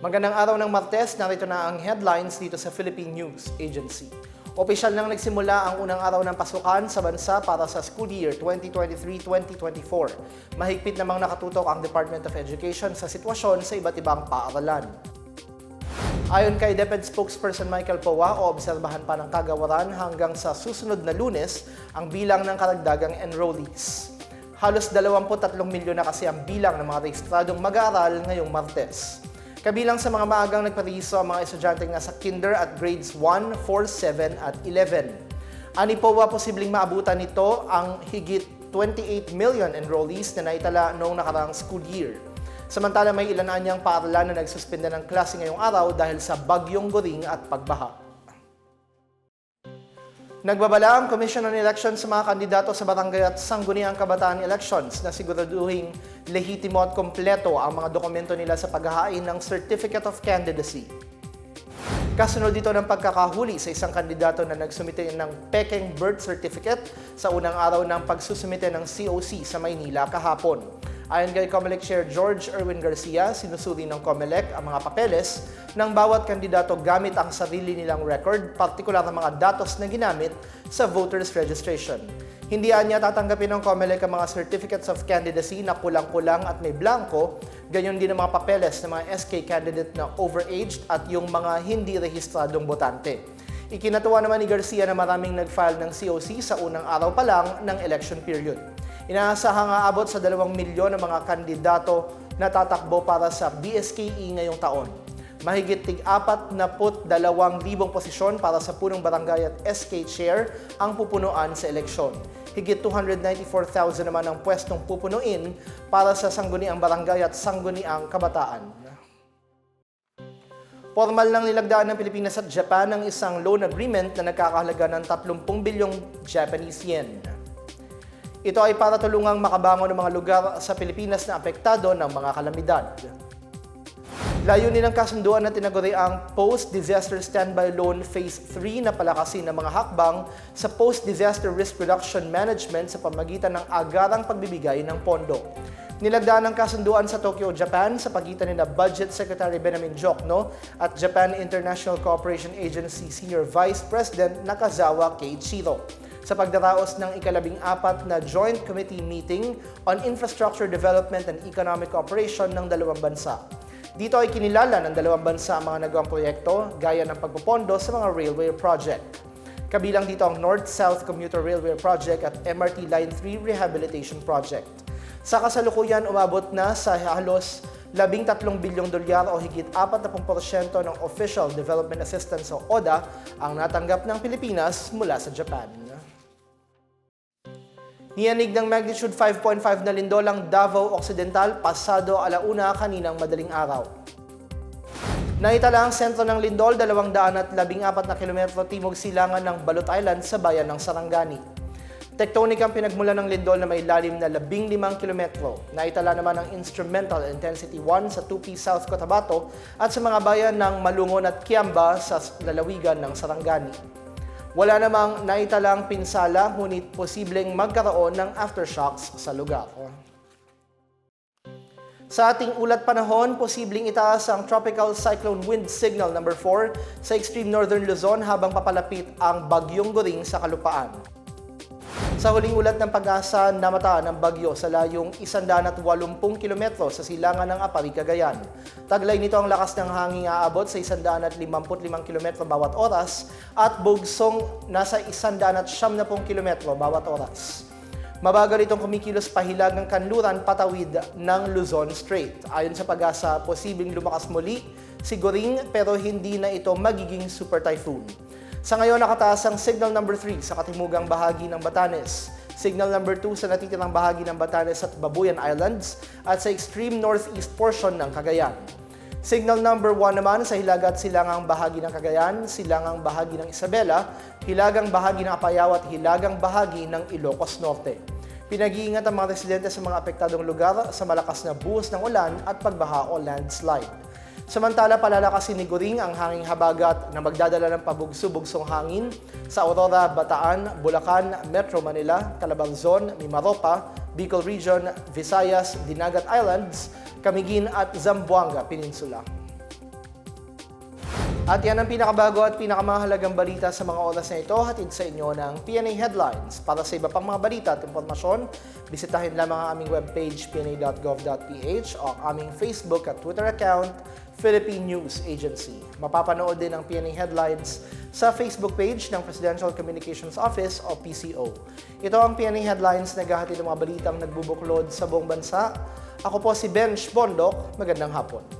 Magandang araw ng Martes, narito na ang headlines dito sa Philippine News Agency. Opisyal nang nagsimula ang unang araw ng pasukan sa bansa para sa school year 2023-2024. Mahigpit namang nakatutok ang Department of Education sa sitwasyon sa iba't ibang paaralan. Ayon kay DepEd spokesperson Michael Powa, oobserbahan pa ng kagawaran hanggang sa susunod na lunes ang bilang ng karagdagang enrollees. Halos 23 milyon na kasi ang bilang ng mga rehistradong mag-aaral ngayong Martes. Kabilang sa mga maagang nagparehiso ang mga estudyanteng nasa kinder at grades 1, 4, 7 at 11. Ani Powa, posibleng maabutan nito ang higit 28 million enrollees na naitala noong nakaraang school year. Samantala may ilan niyang paaralan na nagsuspenda ng klase ngayong araw dahil sa bagyong goring at pagbaha. Nagbabala ang Commission on Elections sa mga kandidato sa barangay at sangguniang kabataan elections na siguraduhing lehitimo at kompleto ang mga dokumento nila sa paghahain ng Certificate of Candidacy. Kasunod dito ng pagkakahuli sa isang kandidato na nagsumite ng Peking Birth Certificate sa unang araw ng pagsusumite ng COC sa Maynila kahapon. Ayon kay COMELEC Chair George Erwin Garcia, sinusuri ng COMELEC ang mga papeles ng bawat kandidato gamit ang sarili nilang record, partikular na mga datos na ginamit sa voters registration. Hindi niya tatanggapin ng COMELEC ang mga certificates of candidacy na kulang-kulang at may blanco, ganyan din ang mga papeles ng mga SK candidate na overaged at yung mga hindi rehistradong botante. Ikinatuwa naman ni Garcia na maraming nag-file ng COC sa unang araw pa lang ng election period. Inaasahang aabot sa 2 milyon ang mga kandidato na tatakbo para sa BSKE ngayong taon. Mahigit tig libong posisyon para sa punong barangay at SK chair ang pupunuan sa eleksyon. Higit 294,000 naman ang pwestong pupunuin para sa sangguniang barangay at sangguniang kabataan. Formal nang nilagdaan ng Pilipinas at Japan ang isang loan agreement na nagkakahalaga ng 30 bilyong Japanese yen. Ito ay para tulungang makabangon ng mga lugar sa Pilipinas na apektado ng mga kalamidad. Layunin ng kasunduan na tinaguri ang Post-Disaster Standby Loan Phase 3 na palakasin ng mga hakbang sa Post-Disaster Risk Reduction Management sa pamagitan ng agarang pagbibigay ng pondo. Nilagdaan ng kasunduan sa Tokyo, Japan sa pagitan ni na Budget Secretary Benjamin Jokno at Japan International Cooperation Agency Senior Vice President Nakazawa Keiichiro sa pagdaraos ng ikalabing apat na Joint Committee Meeting on Infrastructure Development and Economic Cooperation ng dalawang bansa. Dito ay kinilala ng dalawang bansa ang mga nagawang proyekto gaya ng pagpopondo sa mga railway project. Kabilang dito ang North-South Commuter Railway Project at MRT Line 3 Rehabilitation Project. Sa kasalukuyan, umabot na sa halos 13 bilyong dolyar o higit 40% ng Official Development Assistance o ODA ang natanggap ng Pilipinas mula sa Japan. Niyanig ng magnitude 5.5 na lindol ang Davao Occidental pasado alauna kaninang madaling araw. Naitala ang sentro ng lindol 214 na kilometro timog silangan ng Balot Island sa bayan ng Sarangani. Tectonic ang pinagmula ng lindol na may lalim na 15 kilometro. Naitala naman ang instrumental intensity 1 sa Tupi, South Cotabato at sa mga bayan ng Malungon at Kiamba sa lalawigan ng Sarangani. Wala namang naitalang pinsala ngunit posibleng magkaroon ng aftershocks sa lugar. Sa ating ulat panahon, posibleng itaas ang Tropical Cyclone Wind Signal number 4 sa extreme northern Luzon habang papalapit ang bagyong goring sa kalupaan. Sa huling ulat ng pag-asa, namataan ang bagyo sa layong 180 km sa silangan ng Apari, Cagayan. Taglay nito ang lakas ng hangin aabot sa 155 km bawat oras at bugsong nasa 170 km bawat oras. Mabagal itong kumikilos pahilag ng kanluran patawid ng Luzon Strait. Ayon sa pag-asa, posibleng lumakas muli, siguring pero hindi na ito magiging super typhoon. Sa ngayon, nakataas ang signal number 3 sa katimugang bahagi ng Batanes, signal number 2 sa natitirang bahagi ng Batanes at Babuyan Islands at sa extreme northeast portion ng Cagayan. Signal number 1 naman sa hilagat silangang bahagi ng Cagayan, silangang bahagi ng Isabela, hilagang bahagi ng Apayao at hilagang bahagi ng Ilocos Norte. Pinag-iingat ang mga residente sa mga apektadong lugar sa malakas na buhos ng ulan at pagbaha o landslide. Samantala, palalakasin ni Guring ang hanging habagat na magdadala ng pabugso-bugsong hangin sa Aurora, Bataan, Bulacan, Metro Manila, Calabarzon, Mimaropa, Bicol Region, Visayas, Dinagat Islands, Camiguin at Zamboanga Peninsula. At yan ang pinakabago at pinakamahalagang balita sa mga oras na ito, hatid sa inyo ng PNA Headlines. Para sa iba pang mga balita at impormasyon, bisitahin lamang ang aming webpage pna.gov.ph o aming Facebook at Twitter account, Philippine News Agency. Mapapanood din ang PNA Headlines sa Facebook page ng Presidential Communications Office o PCO. Ito ang PNA Headlines na gahatid ng mga balitang nagbubuklod sa buong bansa. Ako po si Bench Bondok. Magandang hapon.